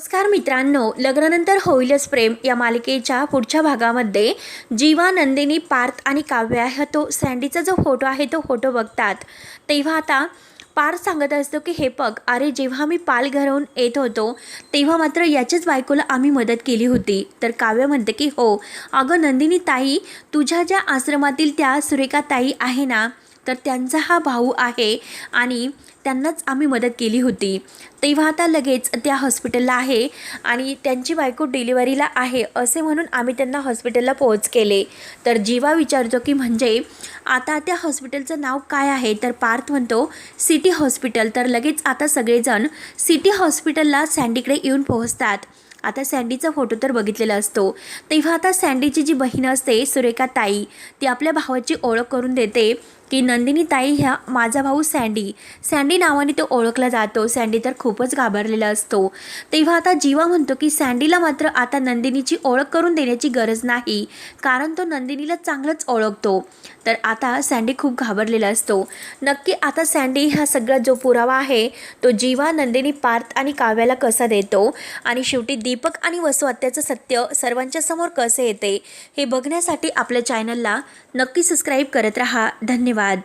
नमस्कार मित्रांनो लग्नानंतर होईलच प्रेम या मालिकेच्या पुढच्या भागामध्ये जीवा नंदिनी पार्थ आणि काव्या ह्या तो सँडीचा जो फोटो आहे तो फोटो बघतात. तेव्हा आता पार्थ सांगत असतो की हे बघ अरे जेव्हा मी पाल घरवून येत होतो तेव्हा मात्र याच्याच बायकोला आम्ही मदत केली होती. तर काव्य म्हणते की हो अगं नंदिनी ताई तुझ्या ज्या आश्रमातील त्या सुरेखा ताई आहे ना तर त्यांचा हा भाऊ आहे आणि त्यांनाच आम्ही मदत केली होती. तेव्हा आता लगेच त्या हॉस्पिटलला आहे आणि त्यांची बायको डिलिव्हरीला आहे असे म्हणून आम्ही त्यांना हॉस्पिटलला पोहोच केले. तर जीवा विचारतो की म्हणजे आता त्या हॉस्पिटलचं नाव काय आहे? तर पार्थ म्हणतो सिटी हॉस्पिटल. तर लगेच आता सगळेजण सिटी हॉस्पिटलला सँडीकडे येऊन पोहोचतात. आता सँडीचा फोटो तर बघितलेला असतो. तेव्हा आता सँडीची जी बहीण असते सुरेखा ताई ती आपल्या भावाची ओळख करून देते की नंदिनी ताई ह्या माझा भाऊ सँडी सँडी नावाने तो ओळखला जातो. सँडी तर खूपच घाबरलेला असतो. तेव्हा आता जीवा म्हणतो की सँडीला मात्र आता नंदिनीची ओळख करून देण्याची गरज नाही कारण तो नंदिनीला चांगलंच ओळखतो. तर आता सँडी खूप घाबरलेला असतो. नक्की आता सँडी हा सगळा जो पुरावा आहे तो जीवा नंदिनी पार्थ आणि काव्याला कसा देतो? आणि शेवटी दीपक आणि वसू आत्याचं सत्य सर्वांच्या समोर कसे येते हे बघण्यासाठी आपल्या चॅनलला नक्की सबस्क्राईब करत राहा. धन्यवाद.